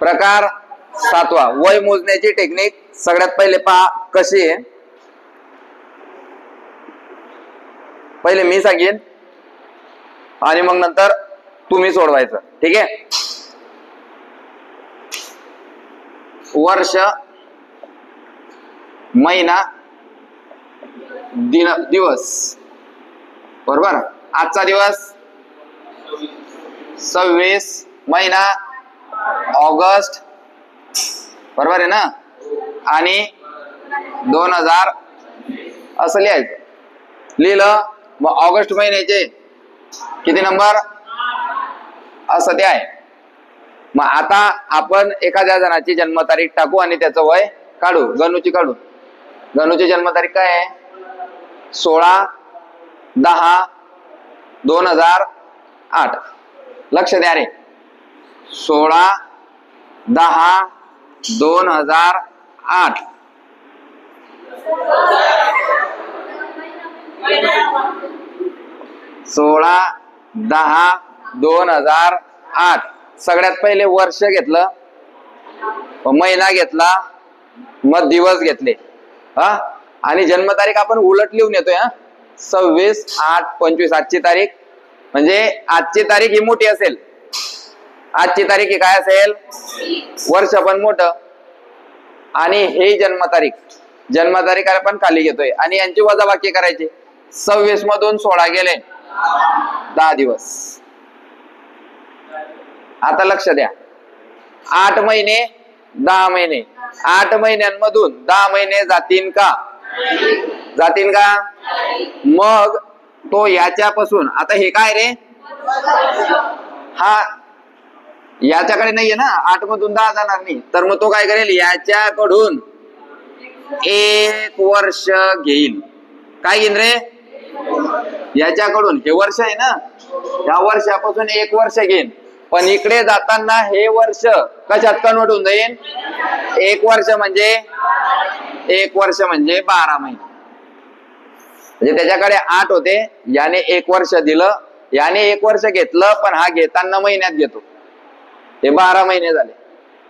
प्रकार सातवा. वय मोजण्याची टेक्निक सगळ्यात पहिले पहा कशी आहे. पहिले मी सांगेन. आणि मग नंतर तुम्ही सोडवायचं. ठीक आहे? वर्ष महिना दिन दिवस. बरोबर? आजचा दिवस? सव्वीस महिना ऑगस्ट. बरोबर आहे ना? आणि दोन हजार असं लिहायचं. लिहिलं मग ऑगस्ट महिन्याचे किती नंबर? असं ते आहे. मग आता आपण एखाद्या जणाची जन्मतारीख टाकू आणि त्याचं वय काढू. गणूची काढू. गणूची जन्मतारीख काय आहे? सोळा दहा दोन हजार आठ. लक्ष द्या रे. सोळा दहा दोन हजार आठ. सोळा दहा दोन हजार आठ. सगळ्यात पहिले वर्ष घेतलं महिना घेतला मग दिवस घेतले. हा? आणि जन्मतारीख आपण उलट लिहून येतोय हा? सव्वीस आठ पंचवीस. आजची तारीख म्हणजे आजची तारीख ही मोठी असेल. आजची तारीख ही काय असेल? वर्ष पण मोठं. आणि हे जन्मतारीख. जन्मतारीख आपण खाली घेतोय. आणि यांची वजाबाकी करायची. सव्वीस मधून सोळा गेले. दहा दिवस. आता लक्ष द्या. आठ महिने दहा महिने. आठ महिन्यांमधून दहा महिने जातील का? जातील का? मग तो याच्यापासून. आता हे काय रे? हा याच्याकडे नाहीये ना. आठ मधून दहा जाणार नाही. तर मग तो काय करेल? याच्याकडून एक वर्ष घेईल काय घेईन रे? याच्याकडून. हे वर्ष आहे ना? या वर्षापासून एक वर्ष घेईन. पण इकडे जाताना हे वर्ष कशात कन्वर्ट होऊन जाईल एक वर्ष म्हणजे एक वर्ष म्हणजे बारा महिने. म्हणजे त्याच्याकडे आठ होते. याने एक वर्ष दिलं. याने एक वर्ष घेतलं पण हा घेताना महिन्यात घेतो. हे बारा महिने झाले.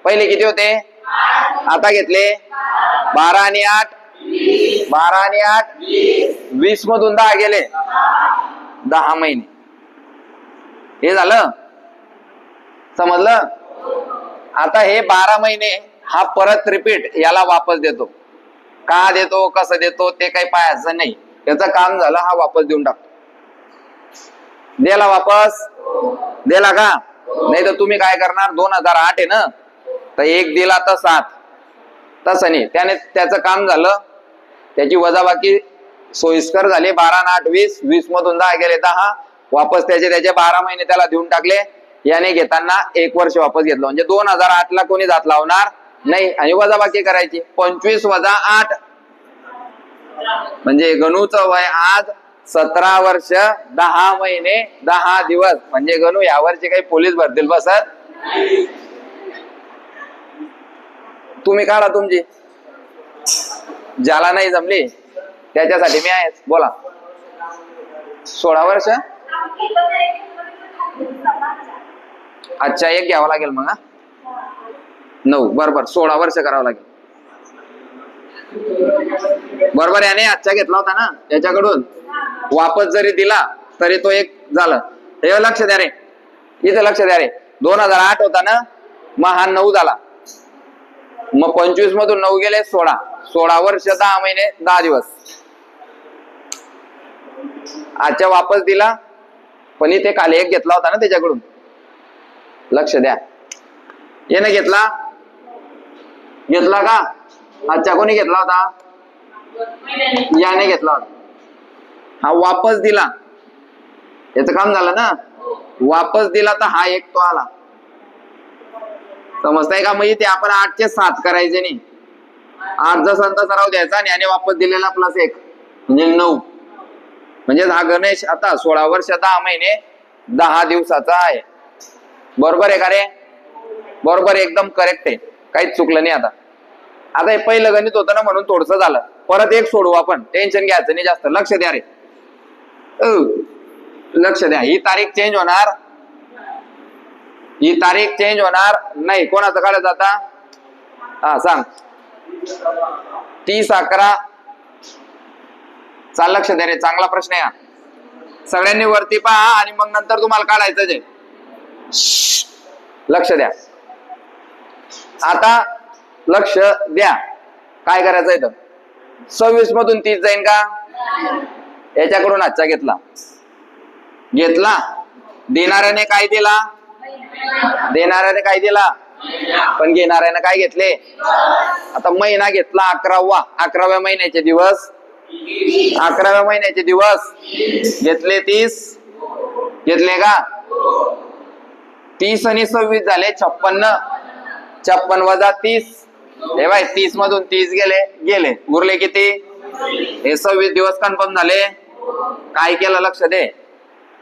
पहिले किती होते? आता घेतले? बारा आणि आठ? बारा आणि आठ? वीस मधून दहा गेले. दहा महिने. हे झालं? समजलं? आता हे बारा महिने हा परत रिपीट याला वापस देतो. का देतो कसं देतो ते काही पाहायचं नाही. त्याचं काम झालं हा वापस देऊन टाकतो. दिला वापस? दिला का? नाही तर तुम्ही काय करणार? दोन हजार आठ आहे ना? तर एक दिला तर सात. तसं नाही. त्याने त्याचं काम झालं. त्याची वजाबाकी सोयीस्कर झाली. बारा आठ वीस. वीस मधून दहा गेले दहा. वापस त्याचे त्याचे बारा महिने त्याला देऊन टाकले. याने घेताना एक वर्ष वापस घेतलं. म्हणजे दोन हजार आठ ला कोणी जात लावणार नाही. आणि वजाबाकी करायची. पंचवीस वजा आठ. म्हणजे गणूचं वय आज सतरा वर्ष दहा महिने दहा दिवस. म्हणजे गणू यावरची काही पोलीस भरतील बसत तुम्ही काढा तुमची. ज्याला नाही जमली त्याच्यासाठी मी आहे बोला. सोळा वर्ष? अच्छा एक घ्यावा लागेल मग नऊ. बरोबर सोळा वर्ष करावं लागेल. बरोबर याने आजचा घेतला होता ना त्याच्याकडून वापस जरी दिला तरी तो एक झालं. हे लक्ष द्या रे. इथं लक्ष द्या रे. दोन हजार आठ होता ना मग हा नऊ झाला. मग पंचवीस मधून नऊ गेले सोळा. सोळा वर्ष दहा महिने दहा दिवस. आजच्या वापस दिला पण इथे काल एक घेतला होता ना त्याच्याकडून. लक्ष द्या. याने घेतला? घेतला का? अच्छा कोणी घेतला होता? याने घेतला होता. हा वापस दिला. याच काम झालं ना? वापस दिला तर हा एक तो आला. समजताय का? म्हणजे ते आपण आठचे सात करायचे नाही. आठ जसा सराव द्यायचा आणि याने वापस दिलेला प्लस एक. म्हणजे नऊ. म्हणजे हा गणेश आता सोळा वर्ष दहा महिने दहा दिवसाचा आहे. बरोबर आहे का रे? बरोबर एकदम करेक्ट आहे. काहीच चुकलं नाही आता. आता हे पहिलं गणित होतं ना म्हणून थोडस झालं. परत एक सोडू आपण. टेन्शन घ्यायचं नाही जास्त. लक्ष द्या रे. लक्ष द्या. ही तारीख चेंज होणार? ही तारीख चेंज होणार? नाही. कोणाचं काढायचं आता? हा सांग. तीस अकरा. चाल लक्ष द्या रे. चांगला प्रश्न आहे सगळ्यांनी वरती पहा आणि मग नंतर तुम्हाला काढायचं जे लक्ष द्या. आता लक्ष द्या. काय करायचं इथं? सव्वीस मधून तीस जाईन का? याच्याकडून आजचा घेतला. घेतला. देणाऱ्याने काय दिला? देणाऱ्याने काय दिला? पण घेणाऱ्याने काय घेतले? आता महिना घेतला अकरावा. अकराव्या महिन्याचे दिवस. अकराव्या महिन्याचे दिवस. घेतले तीस. घेतले का? तीस आणि सव्वीस झाले छप्पन्न. छप्पन वजा तीस. हे बाय तीस मधून तीस गेले गेले. उरले किती? हे सव्वीस दिवस कन्फर्म झाले. काय केलं लक्ष दे.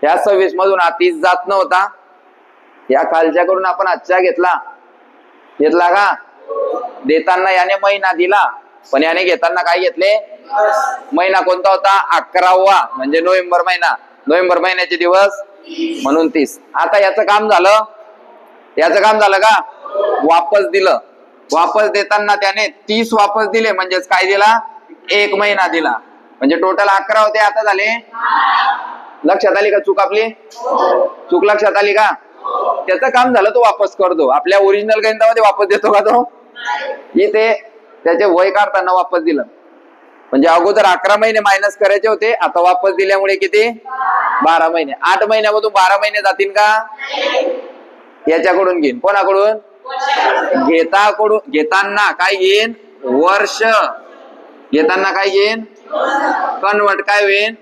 या सव्वीस मधून हा तीस जात नव्हता. या खालच्याकडून आपण आजच्या घेतला. घेतला का? देताना याने महिना दिला. पण याने घेताना काय घेतले? महिना कोणता होता? अकरावा म्हणजे नोव्हेंबर महिना. नोव्हेंबर महिन्याचे दिवस म्हणून तीस. आता याचं काम झालं. याचं काम झालं का? वापस दिलं. वापस देताना त्याने तीस वापस दिले म्हणजेच काय दिला? एक महिना दिला. म्हणजे टोटल अकरा होते आता झाले? लक्षात आली का चूक आपली? चूक लक्षात आली का? त्याचं काम झालं तो वापस करतो. आपल्या ओरिजिनल गणितामध्ये वापस देतो का तो? इथे त्याचे वय काढताना वापस दिलं. म्हणजे अगोदर अकरा महिने मायनस करायचे होते आता वापस दिल्यामुळे किती? बारा महिने. आठ महिन्यामधून बारा महिने जातील का? याच्याकडून घेईन. कोणाकडून? घेताकडून घेताना काय घेईन? वर्ष. घेताना काय घेईन? कन्वर्ट काय होईन?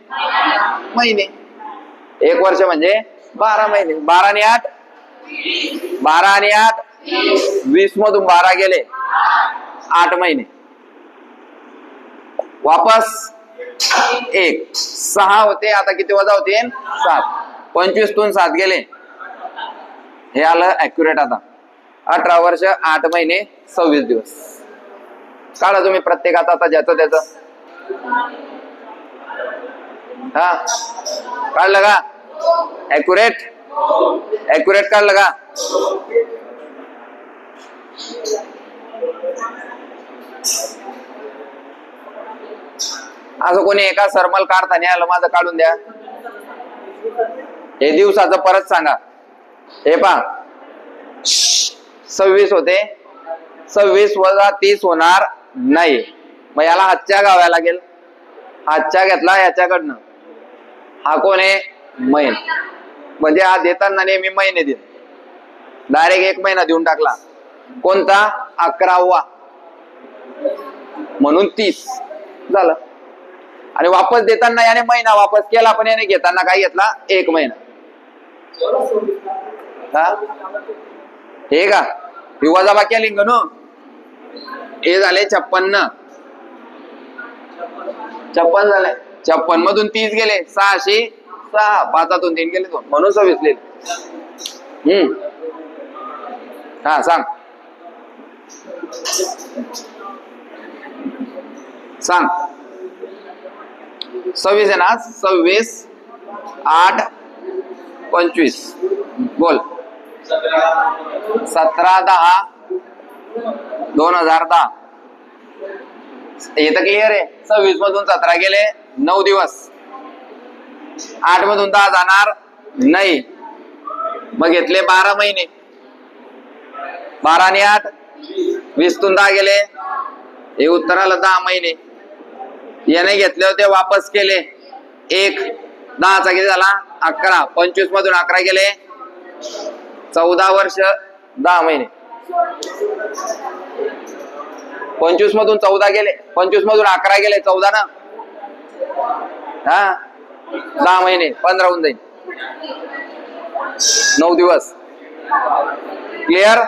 महिने. एक वर्ष म्हणजे बारा महिने. बारा आणि आठ? बारा आणि आठ? वीस मधून बारा गेले. आठ महिने. वापस एक. सहा होते आता किती वजा होते सात. पंचवीस तून सात गेले. हे आलं अॅक्युरेट आता. अठरा वर्ष आठ महिने सव्वीस दिवस. काढा तुम्ही प्रत्येकाचा आता ज्याचं त्याचं. हा? काढलं का? अॅक्युरेट अॅक्युरेट काढलं का? असं कोणी एका सरमल काढताना आलं माझं काढून द्या. हे दिवसाचं परत सांगा. हे पा सव्वीस होते. सव्वीस वजा तीस होणार नाही. मग याला हातच्या गाव्या लागेल. हातच्या घेतला याच्याकडनं. हा कोण आहे? मैन म्हणजे हा देताना नेहमी महिने देत डायरेक्ट एक महिना देऊन टाकला. कोणता? अकरावा. म्हणून तीस. झालं. आणि वापस देताना याने महिना वापस केला पण याने घेताना काय घेतला? एक महिना. हा? हे का? ही वजाबाकी लिंग नो हे झाले छप्पन्न. छप्पन झाले. छप्पन मधून तीस गेले सहाशे सहा. पाचातून तीन गेले दोन. म्हणून सव्वीस लिहिले. हम्म. हा सांग. सांग. सव्वीस आहे ना? सव्वीस आठ पंचवीस. बोल. सतरा दहा दोन हजार दहा. हे तर क्लिअर आहे. सव्वीस मधून सतरा गेले नऊ दिवस. आठ मधून दहा जाणार नाही. मग घेतले बारा महिने. बारा आणि आठ वीसतून दहा गेले. हे उत्तर आलं दहा महिने. याने घेतले होते वापस केले. एक दहाचा किती झाला? अकरा. पंचवीस मधून अकरा गेले. चौदा वर्ष दहा महिने. पंचवीस मधून चौदा गेले पंचवीस मधून अकरा गेले चौदा ना? हा? दहा महिने पंधरा होऊन जाईल. नऊ दिवस. क्लिअर